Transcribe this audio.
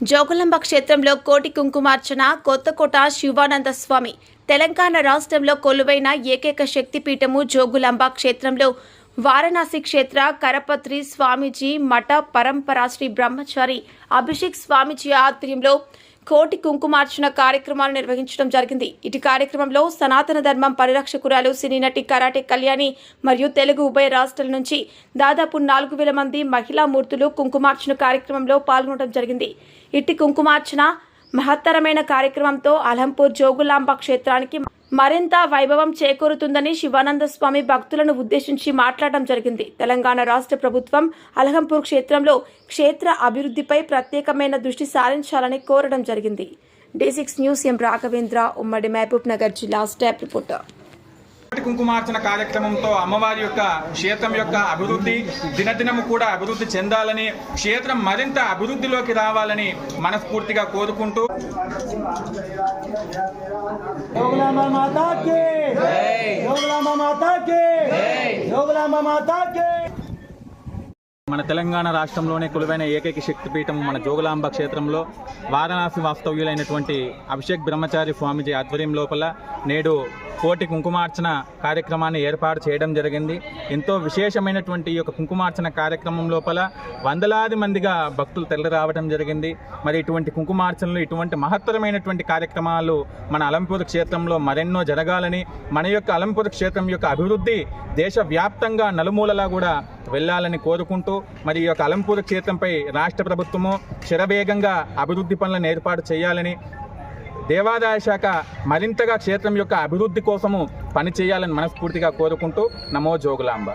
జోగులాంబ క్షేత్రంలో కోటి కుంకుమార్చన కొత్తకోట శివానంద స్వామి. తెలంగాణ రాష్ట్రంలో కొలువైన ఏకైక శక్తిపీఠము జోగులాంబ క్షేత్రంలో వారణాసి క్షేత్ర కరపత్రి స్వామీజీ మఠ పరంపరా శ్రీ బ్రహ్మచారి అభిషేక్ స్వామీజీ ఆధ్వర్యంలో కోటి కుంకుమార్చన కార్యక్రమాలు నిర్వహించడం జరిగింది. ఇటు కార్యక్రమంలో సనాతన ధర్మం పరిరక్షకురాలు సినీ నటి కరాటే కళ్యాణి మరియు తెలుగు ఉభయ రాష్ట్రాల నుంచి దాదాపు నాలుగు వేల మంది మహిళా మూర్తులు కుంకుమార్చన కార్యక్రమంలో పాల్గొనడం జరిగింది. ఇట్టి కుంకుమార్చన మహత్తరమైన కార్యక్రమంతో అలంపూర్ జోగులాంబ క్షేత్రానికి మరింత వైభవం చేకూరుతుందని శివానంద స్వామి భక్తులను ఉద్దేశించి మాట్లాడడం జరిగింది. తెలంగాణ రాష్ట్ర ప్రభుత్వం అలహంపూర్ క్షేత్రంలో క్షేత్ర అభివృద్ధిపై ప్రత్యేకమైన దృష్టి సారించాలని కోరడం జరిగింది. D six news M Raghavendra ఉమ్మడి మహబూబ్ నగర్ జిల్లా స్టాప్ రిపోర్టర్. కుంకుమార్చన కార్యక్రమంతో అమ్మవారి యొక్క క్షేత్రం యొక్క అభివృద్ధి దినదినము కూడా అభివృద్ధి చెందాలని క్షేత్రం మరింత అభివృద్ధిలోకి రావాలని మనస్ఫూర్తిగా కోరుకుంటూ. మాతా మాతా మన తెలంగాణ రాష్ట్రంలోనే కొలువైన ఏకైక శక్తిపీఠం మన జోగులాంబ క్షేత్రంలో వారణాసి వాస్తవ్యులైనటువంటి అభిషేక్ బ్రహ్మచారి స్వామిజీ ఆధ్వర్యం లోపల నేడు కోటి కుంకుమార్చన కార్యక్రమాన్ని ఏర్పాటు చేయడం జరిగింది. ఎంతో విశేషమైనటువంటి ఈ యొక్క కుంకుమార్చన కార్యక్రమం లోపల వందలాది మందిగా భక్తులు తెల్ల రావడం జరిగింది. మరి ఇటువంటి కుంకుమార్చనలు ఇటువంటి మహత్తరమైనటువంటి కార్యక్రమాలు మన అలంపూర్ క్షేత్రంలో మరెన్నో జరగాలని మన యొక్క అలంపూర్ క్షేత్రం యొక్క అభివృద్ధి దేశవ్యాప్తంగా నలుమూలలా కూడా వెళ్ళాలని కోరుకుంటూ మరి ఈ యొక్క అలంపూర్ క్షేత్రంపై రాష్ట్ర ప్రభుత్వము శరవేగంగా అభివృద్ధి పనులను ఏర్పాటు చేయాలని దేవాదాయ శాఖ మరింతగా క్షేత్రం యొక్క అభివృద్ధి కోసము పనిచేయాలని మనస్ఫూర్తిగా కోరుకుంటూ నమో జోగులాంబ.